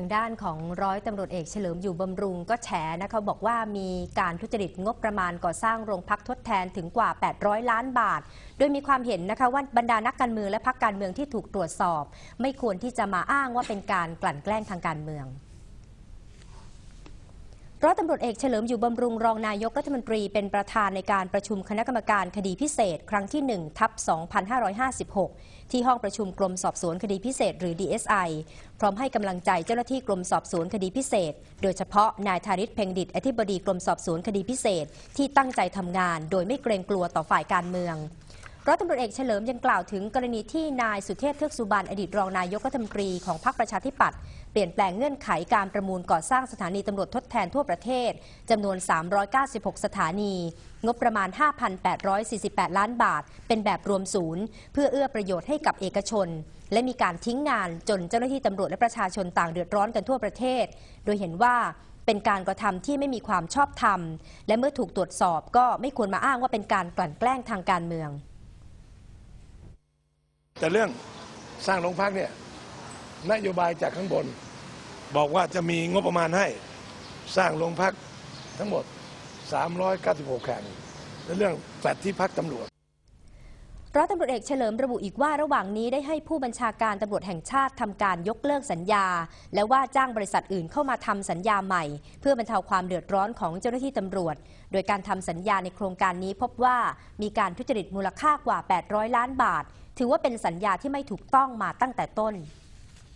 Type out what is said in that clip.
ทางด้านของร้อยตำรวจเอกเฉลิมอยู่บำรุงก็แฉนะคะบอกว่ามีการทุจริตงบประมาณก่อสร้างโรงพักทดแทนถึงกว่า 800 ล้านบาท โดยมีความเห็นนะคะว่าบรรดานักการเมืองและพักการเมืองที่ถูกตรวจสอบ ไม่ควรที่จะมาอ้างว่าเป็นการกลั่นแกล้งทางการเมือง ร้อยตำรวจเอกเฉลิมอยู่บำรุงรองนายกรัฐมนตรีเป็นประธานในการประชุมคณะกรรมการคดีพิเศษ ครั้งที่ 1 ทับ 2556 ที่ห้องประชุมกรมสอบสวนคดีพิเศษหรือ DSI พร้อมให้กำลังใจเจ้าหน้าที่กรมสอบสวนคดีพิเศษ โดยเฉพาะนายธาริศเพ็งดิตอธิบดีกรมสอบสวนคดีพิเศษ ที่ตั้งใจทำงาน โดยไม่เกรงกลัวต่อฝ่ายการเมือง ร้อยตำรวจเอกเฉลิมยังกล่าวถึงกรณีที่นายสุเทพเทือกสุบรรณอดีตรองนายกรัฐมนตรีของพรรคประชาธิปัตย์เปลี่ยนแปลงเงื่อนไขการประมูลก่อสร้างสถานีตำรวจทดแทนทั่วประเทศจำนวน 396 สถานี งบประมาณ 5,848 ล้านบาท เป็นแบบรวมศูนย์ เพื่อเอื้อประโยชน์ให้กับเอกชน และมีการทิ้งงานจนเจ้าหน้าที่ตำรวจและประชาชนต่างเดือดร้อนกันทั่วประเทศ โดยเห็นว่าเป็นการกระทำที่ไม่มีความชอบธรรม และเมื่อถูกตรวจสอบก็ไม่ควรมาอ้างว่าเป็นการกลั่นแกล้งทางการเมือง แต่เรื่องสร้างโรงพักเนี่ยนโยบายจากข้างบน บอกว่าจะมีงบประมาณให้สร้างโรงพักทั้งหมด 396 แห่งและเรื่องแฟลตที่พักตำรวจ ร้อยตำรวจเอกเฉลิมระบุอีกว่าระหว่างนี้ได้ให้ผู้บัญชาการตำรวจแห่งชาติทำการยกเลิกสัญญา และว่าจ้างบริษัทอื่นเข้ามาทำสัญญาใหม่ เพื่อบรรเทาความเดือดร้อนของเจ้าหน้าที่ตำรวจ โดยการทำสัญญาในโครงการนี้พบว่ามีการทุจริตมูลค่ากว่า 800 ล้านบาท ถือว่าเป็นสัญญาที่ไม่ถูกต้องมาตั้งแต่ต้น